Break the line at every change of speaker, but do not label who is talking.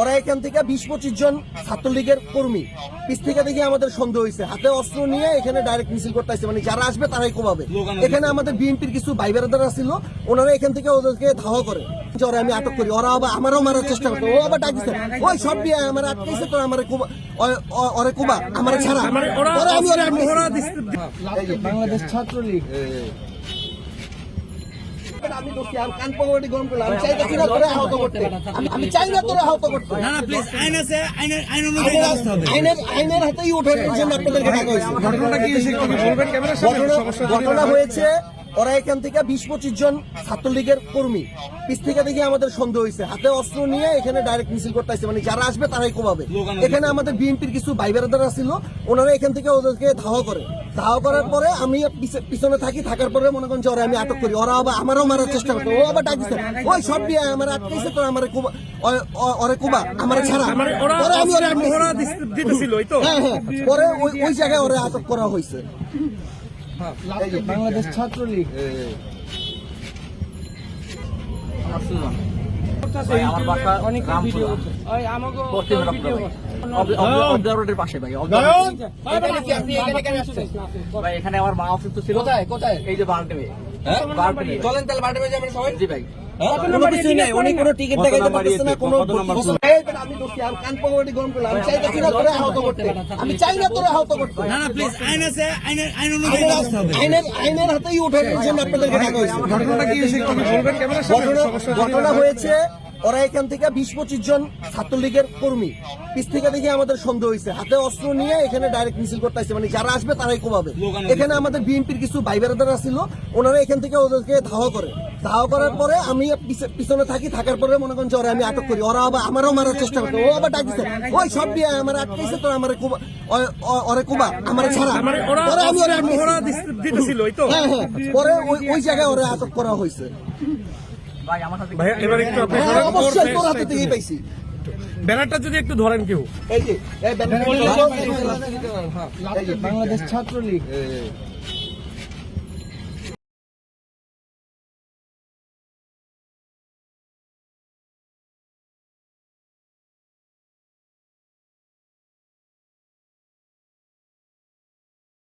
ওরা এখান থেকে বিশ পঁচিশ জন ছাত্রলীগের কর্মী। পিছ থেকে দেখি আমাদের সন্দেহ হয়েছে হাতে অস্ত্র নিয়ে এখানে ডাইরেক্ট মিছিল করতে আসছে। মানে যারা আসবে তারাই কোবাবে এখানে আমাদের বিএনপির কিছু ভাই বেড়াদারা ছিল ওনারা এখান থেকে ওদেরকে ধাওয়া করে। ওরা আমি আটক করি। ওরা আবার আমারও মারার চেষ্টা করতো। ও আবার ডাক দিচ্ছে ওই সব বিয়ে আমার আটকেছে তো আমার ওরে কুবা আমার ছাড়া।
বাংলাদেশ ছাত্রলীগ।
আমি দোষী, আমি কান পকেটে গরম করলাম। আমি চাইতেছি না তোরে আহত করতে। আমি- আমি চাই না তোরে আহত করতে।
না না প্লিজ আইন আছে আইনের আইন অনুযায়ী
আইনের-
হবে
আইনের- আইনের হাতেই উঠানোর জন্য আপনাদেরকে ডাকা হয়েছে।
ঘটনাটা কি এসে একটু বলবেন ক্যামেরার সামনে
ঘটনা-
হয়।
হয়েছে ওরা এখান থেকে বিশ পঁচিশ জন ছাত্রলীগের কর্মী পিস থেকে দেখি আমাদের সন্দেহ হয়েছে হাতে অস্ত্র নিয়ে এখানে ডাইরেক্ট মিছিল করতে আসছে মানে যারা আসবে তারাই কোবাবে এখানে আমাদের বিএনপির কিছু ভাই বেড়াদারা ছিল ওনারা এখান থেকে ওদেরকে ধাওয়া করে ধাওয়া করার পরে আমি পিছে- পিছনে থাকি থাকার পরে মনে করেন যে ওরা আমি আটক করি। ওরা আবার আমারও মারার চেষ্টা করতো। ও আবার ডাক দিচ্ছে ওই সব বিয়ে আমার আটকেছে তো আমার ওরে কুবা আমার ছাড়া।
মানে
পরে আমি ওরে
তো?
হ্যাঁ হ্যাঁ। পরে ওই ওই জায়গায় ওরা আটক করা হয়েছে
বাংলাদেশ ছাত্রলীগ।
আমার বাসা
অনেক ভিডিও
পশ্চিম রক্তপুর অবজারভেটের পাশে ভাই ভাই এখানে আমার মা অসুস্থ ছিল। কোথায় কোথায়? এই যে বাল্টিমে বাল্টিমে চলেন তাহলে বাল্টিমে যাবেন সবাই? জি ভাই।
কোনো কিছুই নাই উনি কোনো টিকিট দেখাইতে পারতেছে না কোনো এই বেটা, আমি চাই না তোরে আহত করতে।
না না প্লিজ আইন আছে আইনের
হাতেই হয়েছে।
ঘটনাটা কি এসে একটু বলবেন ক্যামেরার সামনে
ঘটনা-
হয়।
হয়েছে ওরা এখান থেকে বিশ পঁচিশ জন ছাত্রলীগের কর্মী। পিছ থেকে দেখি আমাদের সন্দেহ হয়েছে হাতে অস্ত্র নিয়ে এখানে ডাইরেক্ট মিছিল করতে আসছে মানে যারা আসবে তারাই কোবাবে এখানে আমাদের বিএনপির কিছু ভাই বেড়াদারা ছিল ওনারা এখান থেকে ওদেরকে ধাওয়া করে। ধাওয়া করার পরে আমি পিছনে থাকি থাকার পরে মনে করেন যে ওরা আমি আটক করি। ওরা আবার আমারও মারার চেষ্টা করতো ও আবার ডাক দিচ্ছে ওই সব বিয়ে আমার আটকেছে তো আমার কুবা ওরে কুবা আমার ছাড়া।
মানে
পরে আমি ওরে হ্যাঁ হ্যাঁ। পরে ওই- ওই জায়গায় ওরা আটক করা হয়েছে
ভাই আমার সাথে
ভাইয়া এবার একটু আপনি
হ্যাঁ
ব্যানারটা যদি একটু ধরেন কেউ।
এই যে এই ব্যানারটা
বাংলাদেশ ছাত্রলীগ।